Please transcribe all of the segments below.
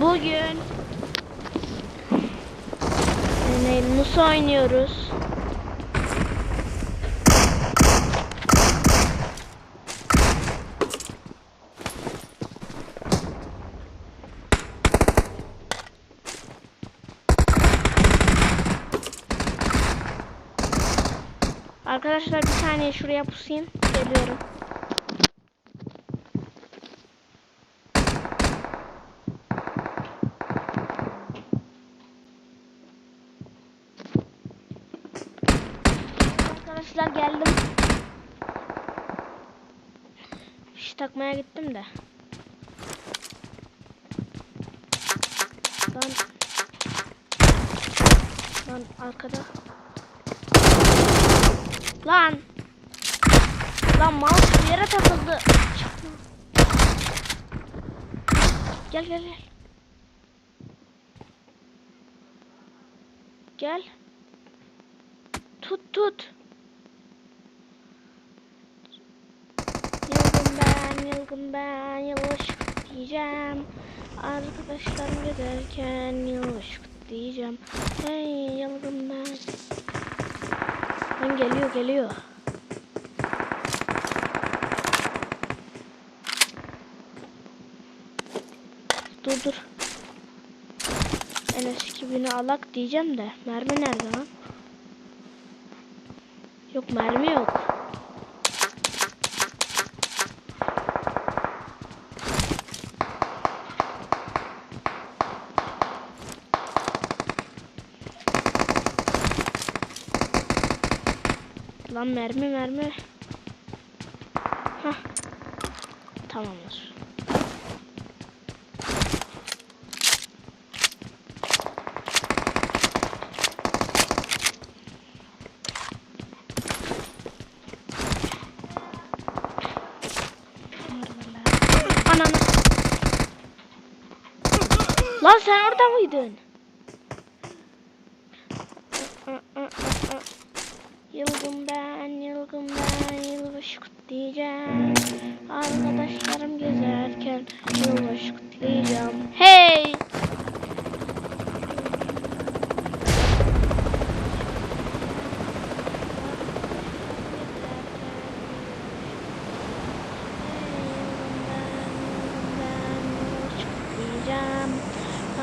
Bugün yani Musa oynuyoruz. Arkadaşlar bir saniye şuraya pusayım. Geliyorum. Arkadaşlar geldim. Fiş takmaya gittim de. Lan. Lan arkada. Lan. Lan mouse bir yere takıldı. Gel gel gel. Gel. Tut tut. Yılgın ben, ben, yılbaşı diyeceğim. Arkadaşlarım giderken yılbaşı diyeceğim. Hey yılgın ben. Lan geliyor geliyor. Dur dur. En eski bini alak diyeceğim de mermi nerede lan? Yok mermi yok. Lan mermi mermi. Hah. Tamamdır. Lan sen orada mıydın? Yılgın ben, yılgın ben, yılbaşı kutlayacağım. Arkadaşlarım gezerken yılbaşı kutlayacağım. Hey! Kutlayacağım.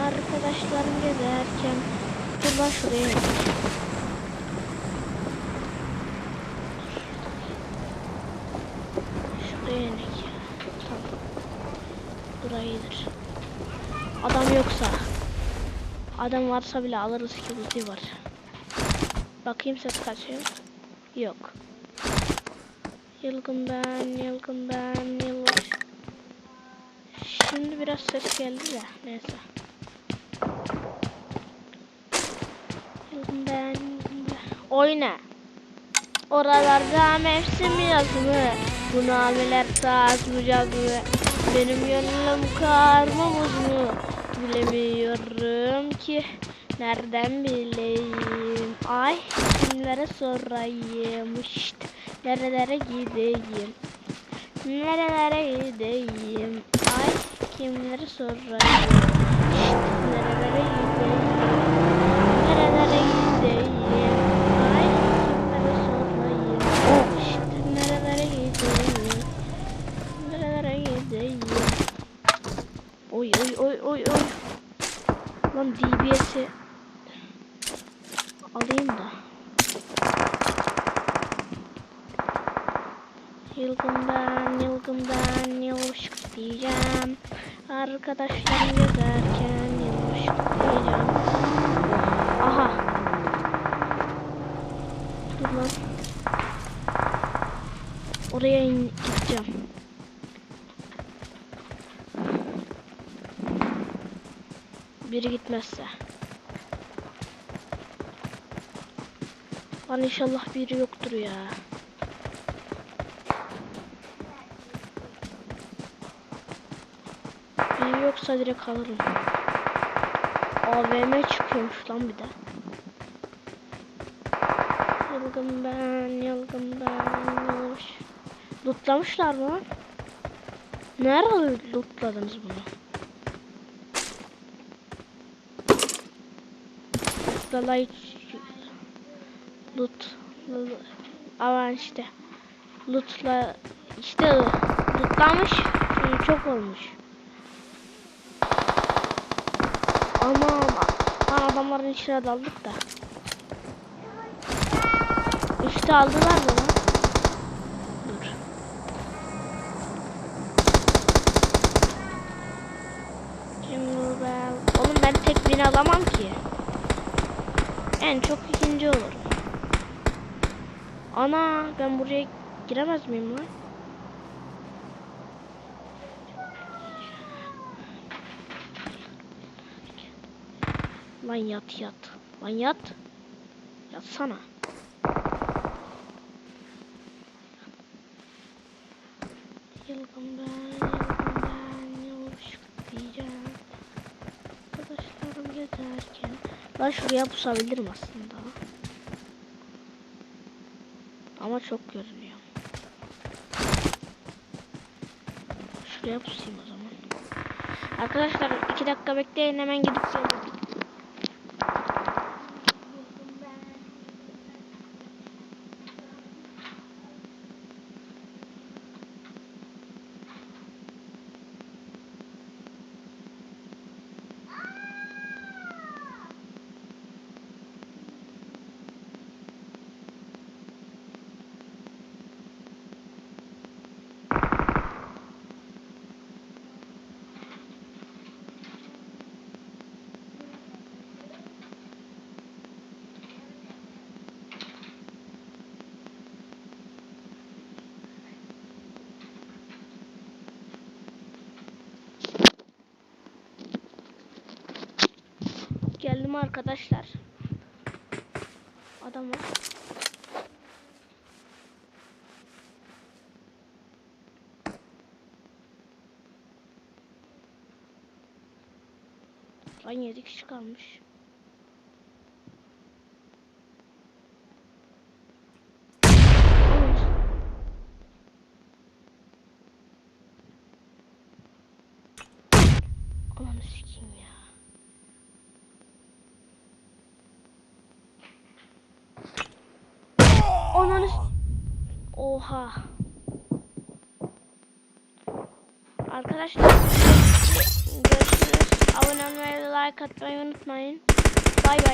Arkadaşlarım gezerken Dur lan şuraya in. Şuraya inek. Tamam. Burayı iyidir. Adam yoksa. Adam varsa bile alırız ki buzi var. Bakayım ses kaçıyor. Yok. Yılgın ben, yılgın ben, yılbaşı. Şimdi biraz ses geldi de neyse. Yılgın ben, yılgın ben. Oyna. Oralarda mevsim yaz mı? Bu nameler saz mı? Benim gönlüm karma mu? Bilemiyorum ki. Nereden bileyim? Ay kimlere sorayım? Şşt, Nerelere gideyim? Nerelere gideyim? Ay kimlere sorayım? Şşt, Nerelere gideyim? Nerelere gideyim Ay kimlere sorayım Şşt, Nerelere gideyim Nerelere gideyim Oy oy oy oy oy Lan DBS'i alayım da. Yılgın ben, yılgın ben, yılışık diyeceğim. Arkadaşlarım gezerken yılışık diyeceğim. Aha. Dur lan. Oraya in gideceğim. Biri gitmezse. Lan inşallah biri yoktur ya. AVM yoksa direkt alırım. AVM çıkıyormuş lan bir de. Yılgın ben, yılgın ben, yavaş. Lootlamışlar mı? Nerede lootladınız bunu? Lootlalay... Loot... Aman işte. Lootla... işte lootlamış. Çok olmuş. Aman lan adamların içine daldık da. İşte aldılar mı lan? Dur. Bell. Oğlum ben tek bin alamam ki. En çok ikinci olurum. Ana ben buraya giremez miyim lan? Lan yat yat. Lan yat. Yatsana. Yılgın ben, yılgın ben, yavuşuk diyeceğim. Arkadaşlarım gezerken. Ben şuraya pusabilirim aslında. Ama çok görünüyor. Şuraya pusayım o zaman. Arkadaşlar iki dakika bekleyin hemen gidip geliyorum. Geldim arkadaşlar. Adam var. Lan 7 kişi kalmış. S- Oha. Arkadaşlar görüşürüz. Abone olmayı, like atmayı unutmayın. Bay bay.